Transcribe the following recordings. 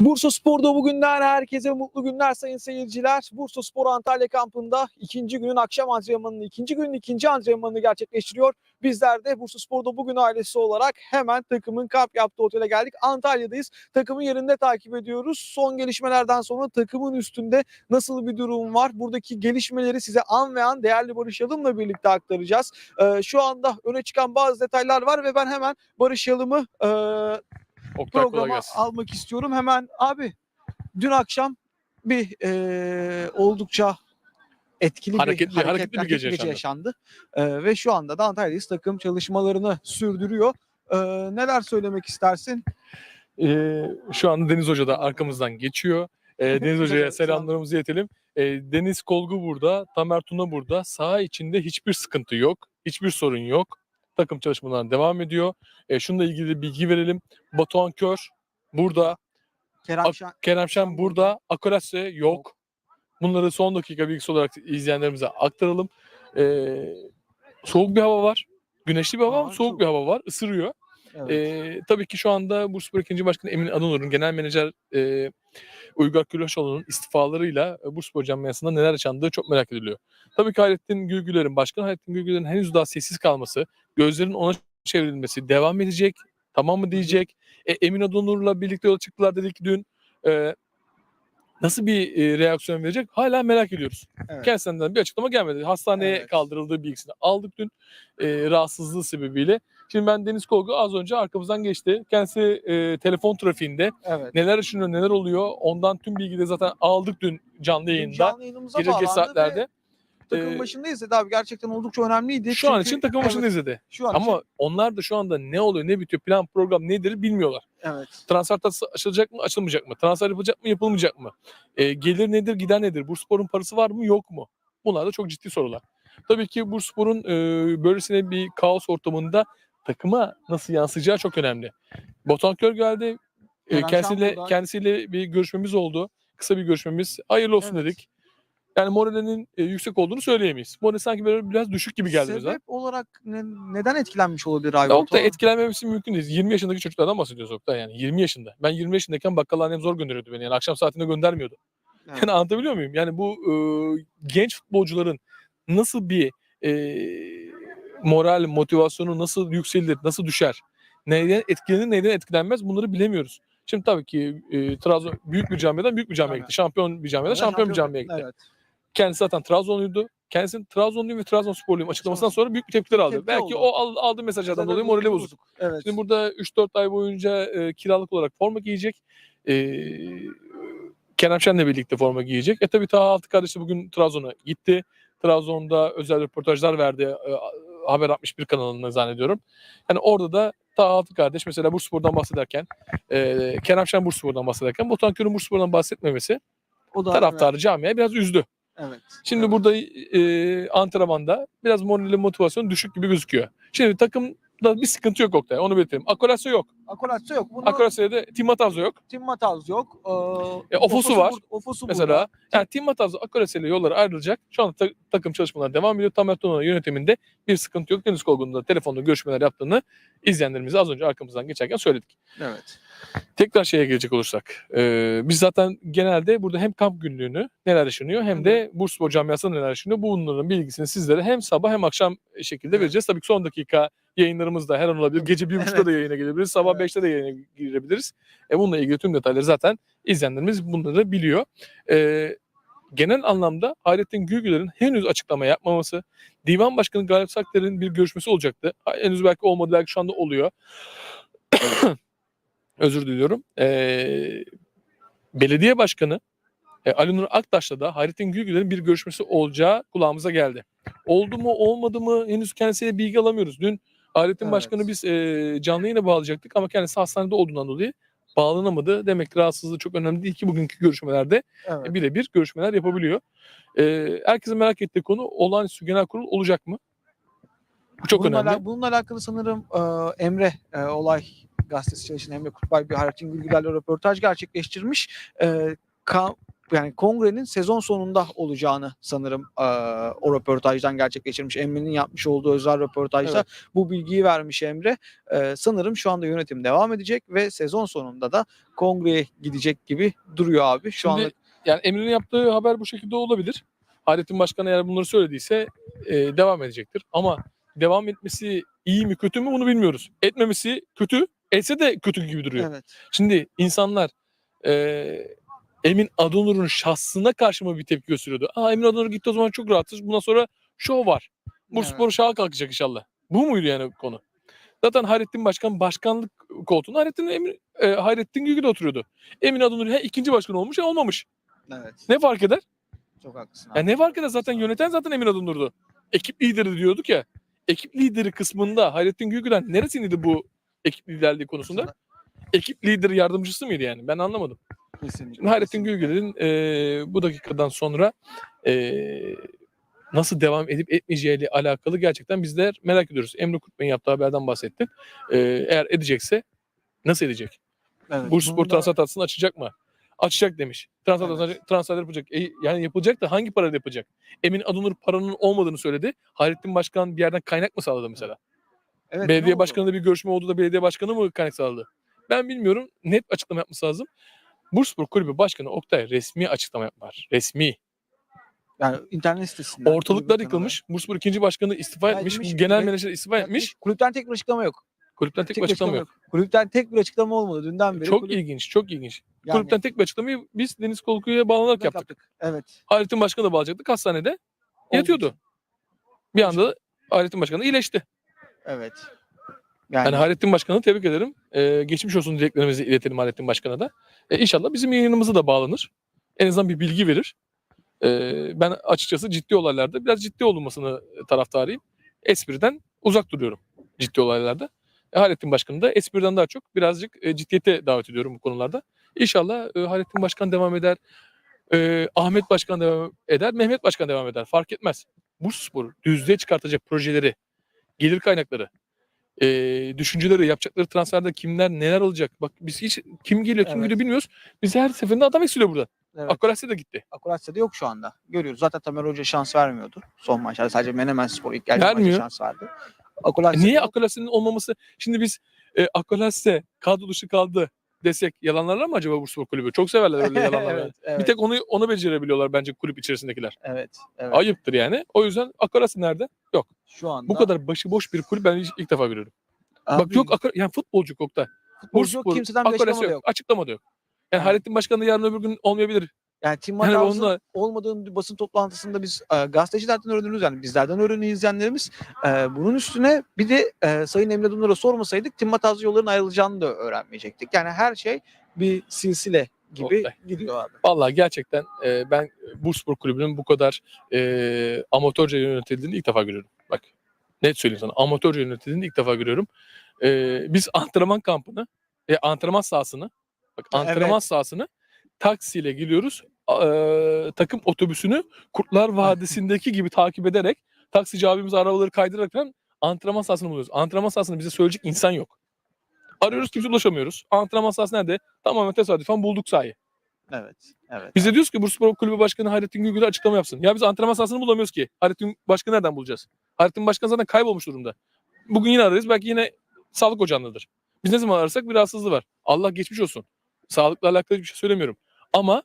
Bursa Spor'da bugünden herkese mutlu günler sayın seyirciler. Bursa Spor Antalya kampında ikinci günün akşam antrenmanını, ikinci günün ikinci antrenmanını gerçekleştiriyor. Bizler de Bursa Spor'da bugün ailesi olarak hemen takımın kamp yaptığı otele geldik. Antalya'dayız. Takımın yerinde takip ediyoruz. Son gelişmelerden sonra takımın üstünde nasıl bir durum var? Buradaki gelişmeleri size an ve an değerli Barış Yalım'la birlikte aktaracağız. Ee, şu anda öne çıkan bazı detaylar var ve ben hemen Barış Yalım'ı e, Oktay programa almak istiyorum. Hemen abi dün akşam bir eee, oldukça etkili Hareketli- bir hareketli bir gece yaşandı. Eee, ve şu anda da Antalya'dayız takım çalışmalarını sürdürüyor. Eee, neler söylemek istersin? Ee, şu anda Deniz Hoca da arkamızdan geçiyor. Ee, Deniz Hoca'ya selamlarımızı iletelim. Ee, Deniz Kolgu burada, Tamer Tuna burada. Saha içinde hiçbir sıkıntı yok. Hiçbir sorun yok. Takım çalışmalarına devam ediyor. Ee, şununla ilgili bilgi verelim. Batuhan Kör burada. Kerem Şen Kerem Şen burada. Akorase yok. Bunları son dakika bilgisi olarak izleyenlerimize aktaralım. Ee, soğuk bir hava var. Güneşli bir hava ama soğuk bir hava var. Isırıyor. Evet. Ee, tabii ki şu anda Bursaspor 2. Başkanı Emin Adonur'un genel menajer e, Uygar Külaşoğlu'nun istifalarıyla e, Bursaspor camiasında neler yaşandığı çok merak ediliyor. Tabii ki Hayrettin Gülgüler'in, Başkan Hayrettin Gülgüler'in henüz daha sessiz kalması, gözlerin ona çevrilmesi devam edecek, tamam mı diyecek. E, Emin Adonur'la birlikte yola çıktılar dedik dün. E, nasıl bir e, reaksiyon verecek hala merak ediyoruz. Evet. Kendisinden bir açıklama gelmedi. Hastaneye Evet. kaldırıldığı bilgisini aldık dün e, rahatsızlığı sebebiyle. Şimdi ben Deniz Kolgu az önce arkamızdan geçti. Kendisi e, telefon trafiğinde evet. neler yaşanıyor neler oluyor ondan tüm bilgiyi de zaten aldık dün canlı yayında. Canlı yayınımıza Gece saatlerde. Takım Ee, başındayız dedi abi gerçekten oldukça önemliydi. Şu an Çünkü- için takım evet, başında izledi. Şu an Ama için, onlar da şu anda ne oluyor ne bitiyor plan program nedir bilmiyorlar. evet. Transfer tahtası açılacak mı açılmayacak mı? Transfer yapılacak mı yapılmayacak mı? E, gelir nedir gider nedir? Bursaspor'un parası var mı yok mu? Bunlar da çok ciddi sorular. Tabii ki Bursaspor'un e, böylesine bir kaos ortamında takıma nasıl yansıyacağı çok önemli. Botan Kör geldi. E, kendisiyle, kendisiyle bir görüşmemiz oldu. Kısa bir görüşmemiz. Hayırlı olsun Evet. dedik. Yani moralinin e, yüksek olduğunu söyleyemeyiz. Moral sanki böyle biraz düşük gibi geldi bize. Sebep olarak ne- neden etkilenmiş olabilir abi? Ya Oktay etkilenmemesi mümkün değil. 20 yaşındaki çocuklardan bahsediyoruz Oktay yani. 20 yaşında. Ben 20 yaşındayken bakkal annem zor gönderiyordu beni. Yani akşam saatinde göndermiyordu. Evet. Yani anlatabiliyor muyum? Yani bu e, genç futbolcuların nasıl bir e, moral, motivasyonu nasıl yükselir, nasıl düşer? Neyden etkilenir, neyden etkilenmez bunları bilemiyoruz. Şimdi tabii ki e, Trabzon büyük bir camiadan büyük bir camiye Evet. gitti. Şampiyon bir camiadan şampiyon bir camiye gitti. Evet. Kendisi zaten Trabzonluydu. Kendisinin Trabzonluyum ve Trabzonsporluyum açıklamasından sonra büyük bir tepkiler aldı. Tepki Belki oldu. o al- aldığı mesajlardan dolayı morali bozuk. Evet. Şimdi burada 3-4 ay boyunca e, kiralık olarak forma giyecek. E, Kerem Şen'le birlikte forma giyecek. E tabii Taha Altı kardeşi bugün Trabzon'a gitti. Trabzon'da özel röportajlar verdi. E, Haber 61 kanalına zannediyorum. Yani orada da Taha Altı kardeş mesela Bursaspor'dan bahsederken, e, Kerem Şen Bursaspor'dan bahsederken Botan Kör'ün Bursaspor'dan bahsetmemesi o da taraftarı camiye biraz üzdü. Evet. Şimdi evet. burada e, antrenmanda biraz morali motivasyon düşük gibi gözüküyor. Şimdi takımda bir sıkıntı yok Oktay. Onu belirtelim. Akorasya yok. Akoratso yok. Bunu Akorasya'da Tim Matavzo yok. Tim Matavz yok. Ee, E, Ofosu var. bur- Ofosu Mesela burada. yani Tim Matavzo Akorasya ile yolları ayrılacak. Şu anda ta- takım çalışmaları devam ediyor. Tamer Tuna'nın yönetiminde bir sıkıntı yok. Deniz Kolgun'un da telefonda görüşmeler yaptığını izleyenlerimize az önce arkamızdan geçerken söyledik. Evet. Tekrar şeye gelecek olursak. e, biz zaten genelde burada hem kamp günlüğünü neler yaşanıyor hem de Bursaspor camiasında neler yaşanıyor. Bunların bilgisini sizlere hem sabah hem akşam şekilde vereceğiz. Tabii ki son dakika yayınlarımız da her an olabilir. Gece bir buçukta Evet. da yayına gelebiliriz. Sabah Evet. de yayına girebiliriz. E, bununla ilgili tüm detayları zaten izleyenlerimiz bunları biliyor. E, genel anlamda Hayrettin Gülgüler'in henüz açıklama yapmaması, Divan Başkanı Galip Saklar'ın bir görüşmesi olacaktı. Henüz belki olmadı, belki şu anda oluyor. Özür diliyorum. E, belediye başkanı e, Ali Nur Aktaş'la da Hayrettin Gülgüler'in bir görüşmesi olacağı kulağımıza geldi. Oldu mu olmadı mı henüz kendisiyle bilgi alamıyoruz. Dün Hayrettin Evet. Başkanı biz e, canlı yayına bağlayacaktık ama kendisi hastanede olduğundan dolayı bağlanamadı. Demek ki rahatsızlığı çok önemli değil ki bugünkü görüşmelerde Evet. birebir görüşmeler yapabiliyor. E, herkesin merak ettiği konu olağanüstü genel kurul olacak mı? Bu çok bununla, önemli. ala- bununla alakalı sanırım e, Emre e, olay gazetesi çalışan Emre Kutbay bir Hayrettin Gülgüler'le röportaj gerçekleştirmiş. E, yani kongrenin sezon sonunda olacağını sanırım eee, o röportajdan gerçekleştirmiş. Emre'nin yapmış olduğu özel röportajda Evet. bu bilgiyi vermiş Emre. Eee, sanırım şu anda yönetim devam edecek ve sezon sonunda da kongreye gidecek gibi duruyor abi. Şu Şimdi anda yani Emre'nin yaptığı haber bu şekilde olabilir. Hayrettin Başkan eğer bunları söylediyse e, devam edecektir. Ama devam etmesi iyi mi kötü mü bunu bilmiyoruz. Etmemesi kötü. Etse de kötü gibi duruyor. evet. Şimdi insanlar e, Emin Adonur'un şahsına karşı mı bir tepki gösteriyordu? Aa Emin Adonur gitti o zaman çok rahatsız. Bundan sonra şov var. Bursaspor Evet. şaha kalkacak inşallah. Bu muydu yani konu? Zaten Hayrettin Başkan başkanlık koltuğunda Hayrettin, Emin, e, Hayrettin Gügü oturuyordu. Emin Adonur he ikinci başkan olmuş ya olmamış. Evet. Ne fark eder? Çok haklısın abi. Ya ne fark eder zaten yöneten zaten Emin Adonur'du. Ekip lideri diyorduk ya. Ekip lideri kısmında Hayrettin Gügü'den neresiydi bu ekip liderliği konusunda? Ekip lideri yardımcısı mıydı yani? Ben anlamadım. Kesinlikle. Şimdi Hayrettin Gügüler'in eee, bu dakikadan sonra eee, nasıl devam edip etmeyeceğiyle alakalı gerçekten bizler merak ediyoruz. Emre Kurtbey'in yaptığı haberden bahsettin. Eee, eğer edecekse nasıl edecek? Evet, Bursaspor bunda- transfer açacak mı? Açacak demiş. Transfer Evet. transferler yapacak. E, yani yapılacak da hangi parayla yapacak? Emin Adonur paranın olmadığını söyledi. Hayrettin Başkan bir yerden kaynak mı sağladı mesela? Evet, belediye başkanıyla bir görüşme oldu da belediye başkanı mı kaynak sağladı? Ben bilmiyorum. Net açıklama yapması lazım. Bursaspor Kulübü Başkanı Oktay resmi açıklama yapar. Resmi. Yani internet sitesinden. Ortalıklar yıkılmış. Bursaspor ikinci başkanı istifa Ya etmiş. etmiş, Genel ve- menajer istifa etmiş. Kulüpten tek bir açıklama yok. Kulüpten tek bir açıklama yok. Kulüpten tek bir açıklama olmadı dünden beri. Çok kulüp- ilginç, çok ilginç. yani Kulüpten tek bir açıklamayı biz Deniz Kolkuyu'ya bağlanarak yaptık. Evet. Hayrettin Başkanı da bağlayacaktık. Hastanede yatıyordu. Bir anda Hayrettin Başkanı iyileşti. Evet. Yani, Yani, Hayrettin Başkan'ı tebrik ederim. Ee, geçmiş olsun dileklerimizi iletelim Hayrettin Başkan'a da. Ee, inşallah bizim yayınımıza da bağlanır. En azından bir bilgi verir. Ee, ben açıkçası ciddi olaylarda biraz ciddi olunmasını taraftarıyım. Espriden uzak duruyorum ciddi olaylarda. E, Hayrettin Başkan'ı da espriden daha çok birazcık e, ciddiyete davet ediyorum bu konularda. İnşallah e, Hayrettin Başkan devam eder. e, Ahmet Başkan devam eder. Mehmet Başkan devam eder. Fark etmez. Bursaspor'u düzlüğe çıkartacak projeleri, gelir kaynakları, e, düşünceleri, yapacakları transferde kimler neler olacak? Bak biz hiç kim geliyor kim Evet. geliyor bilmiyoruz. Biz her seferinde adam eksiliyor burada. evet. Akorasya da gitti. Akurasya'da yok şu anda. Görüyoruz. Zaten Tamer Hoca şans vermiyordu. Son maçlarda sadece Menemen Spor ilk geldiği maçta şans verdi. E, Akurasya'da niye yok. Akolasya'nın olmaması? Şimdi biz e, Akolasya kadro dışı kaldı desek yalanlarlar mı acaba Bursaspor Kulübü? Çok severler öyle yalanları. evet, evet, Bir tek onu onu becerebiliyorlar bence kulüp içerisindekiler. evet, evet. Ayıptır yani. O yüzden Akolasya nerede? Şu anda Bu kadar başıboş bir kulüp ben ilk, ilk defa görüyorum. Bak Abi, yok Akor- yani futbolcu yok da. futbolcu yok, kimseden bir açıklama da yok. Açıklama da yok. Yani Evet. Hayrettin Başkan da yarın öbür gün olmayabilir. Yani Tim Yani onunla olmadığını basın toplantısında biz e, gazetecilerden öğreniyoruz yani bizlerden öğreniyor izleyenlerimiz. E, bunun üstüne bir de e, Sayın Emre Dunur'a sormasaydık Tim Matthaus'la yolların ayrılacağını da öğrenmeyecektik. Yani her şey bir silsile gibi Oktay. gidiyor abi. Vallahi gerçekten e, ben Bursaspor Kulübü'nün bu kadar e, amatörce yönetildiğini ilk defa görüyorum. Bak net söyleyeyim sana amatörce yönetildiğini ilk defa görüyorum. E, biz antrenman kampını, e, antrenman sahasını, bak antrenman evet. sahasını taksiyle geliyoruz. E, takım otobüsünü Kurtlar Vadisi'ndeki gibi takip ederek taksici abimiz arabaları kaydırarak falan antrenman sahasını buluyoruz. Antrenman sahasını bize söyleyecek insan yok. Arıyoruz kimse ulaşamıyoruz. Antrenman sahası nerede? Tamamen tesadüfen bulduk sahayı. Evet. Evet. Biz de diyoruz ki Bursaspor Kulübü Başkanı Hayrettin Güngör'e açıklama yapsın. Ya biz antrenman sahasını bulamıyoruz ki. Hayrettin Başkanı nereden bulacağız? Hayrettin Başkan zaten kaybolmuş durumda. Bugün yine ararız. Belki yine sağlık ocağındadır. Biz ne zaman ararsak bir rahatsızlığı var. Allah geçmiş olsun. Sağlıkla alakalı bir şey söylemiyorum. Ama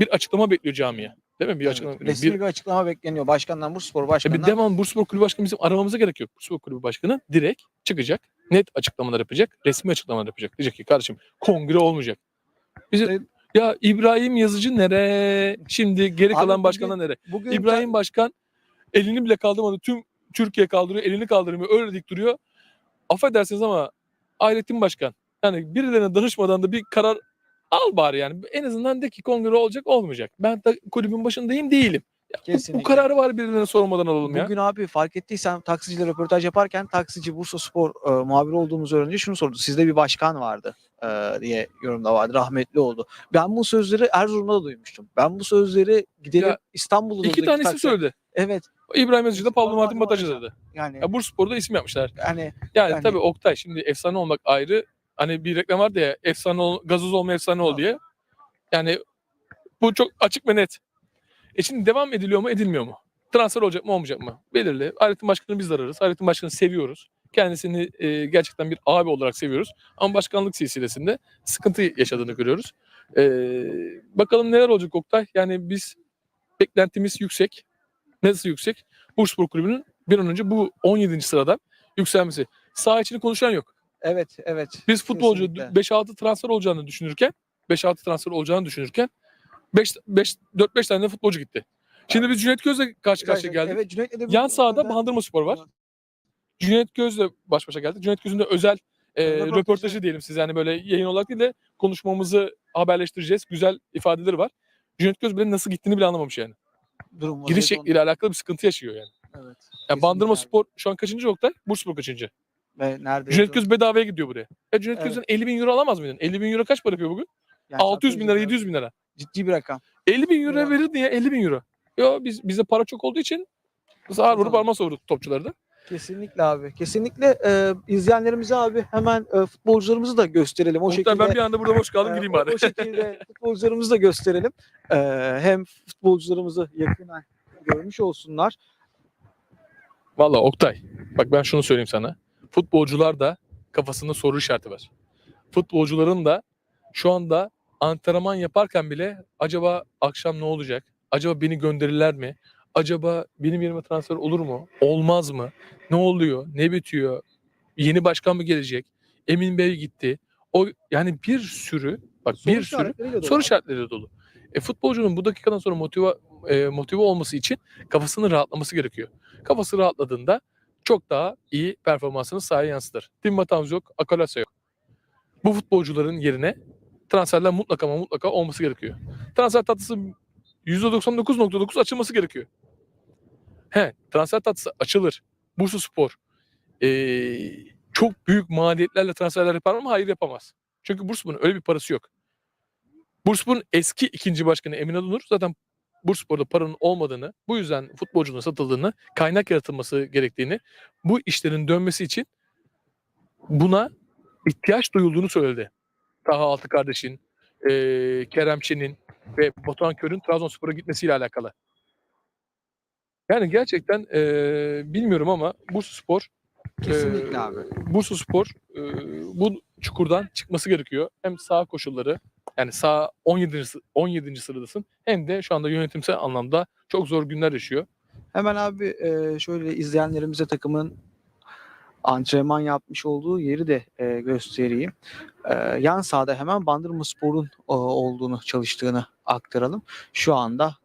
bir açıklama bekliyor camiye. Değil mi? Bir açıklama. Resmi Bir, bir açıklama bekleniyor başkandan Bursaspor başkanından. bir devam Bursaspor Kulübü Başkanı bizim aramamıza gerek yok. Bursaspor Kulübü Başkanı direkt çıkacak. Net açıklamalar yapacak. Resmi açıklamalar yapacak. Diyecek ki kardeşim kongre olmayacak. Evet. ya İbrahim Yazıcı nere? Şimdi geri kalan bugün- nere? Bugün İbrahim Başkan elini bile kaldırmadı. Tüm Türkiye kaldırıyor. Elini kaldırmıyor. Öyle dik duruyor. Affedersiniz ama Hayrettin Başkan yani birilerine danışmadan da bir karar al bari yani. En azından de ki kongre olacak olmayacak. Ben de kulübün başındayım değilim. Ya bu- kararı var birilerine sormadan alalım ya. Bugün abi fark ettiysen taksiciyle röportaj yaparken taksici Bursa Spor e, muhabiri olduğumuzu öğrenince şunu sordu. Sizde bir başkan vardı e, diye yorumda vardı. Rahmetli oldu. Ben bu sözleri Erzurum'da da duymuştum. Ben bu sözleri gidelim İstanbul'da da İki tanesi taksi- söyledi. Evet. İbrahim Yazıcı da Pablo Martin Batacı. dedi. Yani Ya Bursaspor'da isim yapmışlar. yani Yani, Yani- tabii Oktay şimdi efsane olmak ayrı. Hani bir reklam vardı ya efsane ol, gazoz olma efsane ol diye. Yani Bu çok açık ve net. E şimdi devam ediliyor mu edilmiyor mu? Transfer olacak mı olmayacak mı? Belirli. Hayrettin Başkan'ı biz ararız. Hayrettin Başkan'ı seviyoruz. Kendisini e, gerçekten bir abi olarak seviyoruz. Ama başkanlık silsilesinde sıkıntı yaşadığını görüyoruz. E, bakalım neler olacak Oktay? Yani biz beklentimiz yüksek. Nasıl yüksek? Bursaspor Kulübü'nün bir an önce bu 17. sırada yükselmesi. Sağ içini konuşan yok. Evet, evet. Biz futbolcu Kesinlikle. 5-6 transfer olacağını düşünürken 5-6 transfer olacağını düşünürken 5 5 4-5 tane de futbolcu gitti. Şimdi biz Cüneyt Göz'le karşı karşıya geldik. Evet, Cüneyt'le de Yan sahada Bandırma Spor var. Cüneyt Göz'le baş başa geldik. Cüneyt Göz'ün de özel e, Röportajı. röportajı diyelim size. Yani böyle yayın olarak değil de konuşmamızı haberleştireceğiz. Güzel ifadeleri var. Cüneyt Göz bile nasıl gittiğini bile anlamamış yani. Durum Giriş vaziyeti şekliyle alakalı bir sıkıntı yaşıyor yani. Evet. yani Bandırma Spor şu an kaçıncı Oktay? Bursaspor kaçıncı? Ve nerede? Cüneyt Göz bedavaya gidiyor buraya. E Cüneyt Evet. Göz'ün 50 bin euro alamaz mıydın? 50 bin euro kaç para yapıyor bugün? 600 bin lira, 700 bin lira. Ciddi bir rakam. 50 bin euro Ya. verir diye 50 bin euro. Yo biz bize para çok olduğu için ağır vurup Tamam. alma savurduk topçuları da. Kesinlikle abi. Kesinlikle e, izleyenlerimize abi hemen e, futbolcularımızı da gösterelim. O Oktay şekilde ben bir anda burada boş kaldım e, gideyim o- bari. O, şekilde futbolcularımızı da gösterelim. E, hem futbolcularımızı yakından görmüş olsunlar. Valla Oktay bak ben şunu söyleyeyim sana. Futbolcular da kafasında soru işareti var. Futbolcuların da şu anda antrenman yaparken bile acaba akşam ne olacak? Acaba beni gönderirler mi? Acaba benim yerime transfer olur mu? Olmaz mı? Ne oluyor? Ne bitiyor? Yeni başkan mı gelecek? Emin Bey gitti. O yani bir sürü bak Soru bir sürü işaretleriyle dolu soru abi. işaretleri dolu. E, futbolcunun bu dakikadan sonra motive e, motive olması için kafasının rahatlaması gerekiyor. Kafası rahatladığında çok daha iyi performansını sahaya yansıtır. Tim Matamz yok, Akalasya yok. Bu futbolcuların yerine transferler mutlaka ama mutlaka olması gerekiyor. Transfer tatlısı %99.9 açılması gerekiyor. He, transfer tatlısı açılır. Bursa Spor eee, çok büyük maliyetlerle transferler yapar mı? Hayır yapamaz. Çünkü Bursaspor'un öyle bir parası yok. Bursaspor'un eski ikinci başkanı Emin Adunur zaten Bursaspor'da paranın olmadığını, bu yüzden futbolcunun satıldığını, kaynak yaratılması gerektiğini, bu işlerin dönmesi için buna ihtiyaç duyulduğunu söyledi. Taha Altı kardeşin, eee Kerem ve Batuhan Kör'ün Trabzonspor'a gitmesiyle alakalı. Yani gerçekten eee, bilmiyorum ama Bursaspor Kesinlikle Ee, abi. Bursaspor e, bu çukurdan çıkması gerekiyor. Hem sağ koşulları yani sağ 17. sı- 17. sıradasın hem de şu anda yönetimsel anlamda çok zor günler yaşıyor. Hemen abi şöyle izleyenlerimize takımın antrenman yapmış olduğu yeri de göstereyim. Yan sahada hemen Bandırma Spor'un olduğunu, çalıştığını aktaralım. Şu anda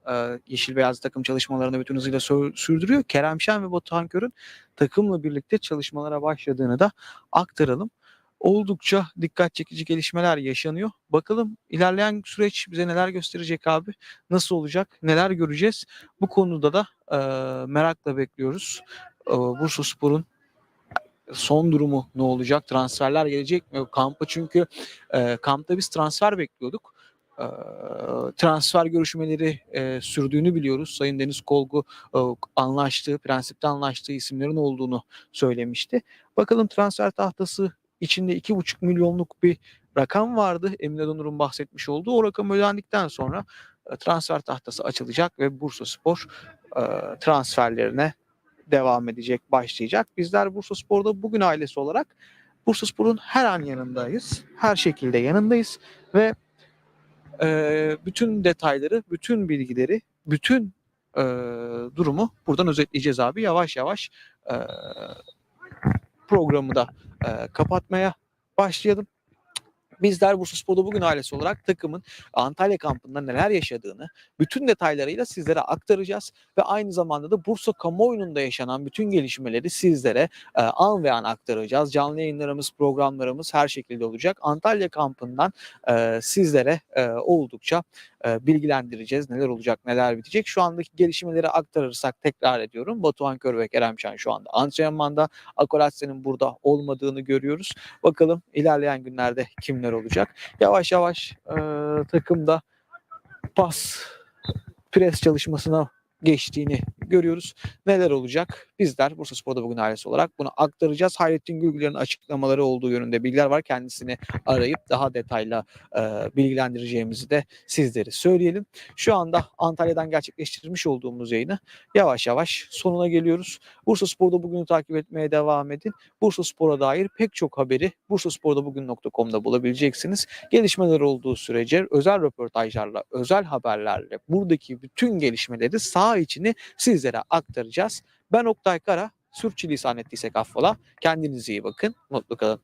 Yeşil Beyaz takım çalışmalarını bütün hızıyla sürdürüyor. Kerem Şen ve Batuhan Kör'ün takımla birlikte çalışmalara başladığını da aktaralım. Oldukça dikkat çekici gelişmeler yaşanıyor. Bakalım ilerleyen süreç bize neler gösterecek abi? Nasıl olacak? Neler göreceğiz? Bu konuda da e, merakla bekliyoruz. E, Bursa Spor'un son durumu ne olacak? Transferler gelecek mi? Kampa çünkü e, kampta biz transfer bekliyorduk. E, transfer görüşmeleri e, sürdüğünü biliyoruz. Sayın Deniz Kolgu e, anlaştığı, prensipte anlaştığı isimlerin olduğunu söylemişti. Bakalım transfer tahtası içinde 2,5 milyonluk bir rakam vardı. Emine Donur'un bahsetmiş olduğu. O rakam ödendikten sonra e, transfer tahtası açılacak ve Bursa Spor e, transferlerine devam edecek, başlayacak. Bizler Bursa Spor'da bugün ailesi olarak Bursa Spor'un her an yanındayız. Her şekilde yanındayız ve e, bütün detayları, bütün bilgileri, bütün e, durumu buradan özetleyeceğiz abi. Yavaş yavaş e, programı da e, kapatmaya başlayalım. Bizler Bursa Spor'da bugün ailesi olarak takımın Antalya kampında neler yaşadığını bütün detaylarıyla sizlere aktaracağız ve aynı zamanda da Bursa kamuoyunda yaşanan bütün gelişmeleri sizlere e, an ve an aktaracağız. Canlı yayınlarımız, programlarımız her şekilde olacak. Antalya kampından e, sizlere e, oldukça e, bilgilendireceğiz. Neler olacak, neler bitecek. Şu andaki gelişmeleri aktarırsak tekrar ediyorum. Batuhan Kör ve Kerem şu anda antrenmanda. Akolatse'nin burada olmadığını görüyoruz. Bakalım ilerleyen günlerde kimler olacak. Yavaş yavaş e, takımda pas pres çalışmasına geçtiğini görüyoruz. Neler olacak? Bizler Bursa Spor'da bugün ailesi olarak bunu aktaracağız. Hayrettin Gülgüler'in açıklamaları olduğu yönünde bilgiler var. Kendisini arayıp daha detaylı e, bilgilendireceğimizi de sizlere söyleyelim. Şu anda Antalya'dan gerçekleştirmiş olduğumuz yayını yavaş yavaş sonuna geliyoruz. Bursa Spor'da bugünü takip etmeye devam edin. Bursa Spor'a dair pek çok haberi bursaspor'dabugün.com'da bulabileceksiniz. Gelişmeler olduğu sürece özel röportajlarla, özel haberlerle buradaki bütün gelişmeleri sağ içini sizlere aktaracağız. Ben Oktay Kara. Sürçülisan ettiysek affola. Kendinize iyi bakın. Mutlu kalın.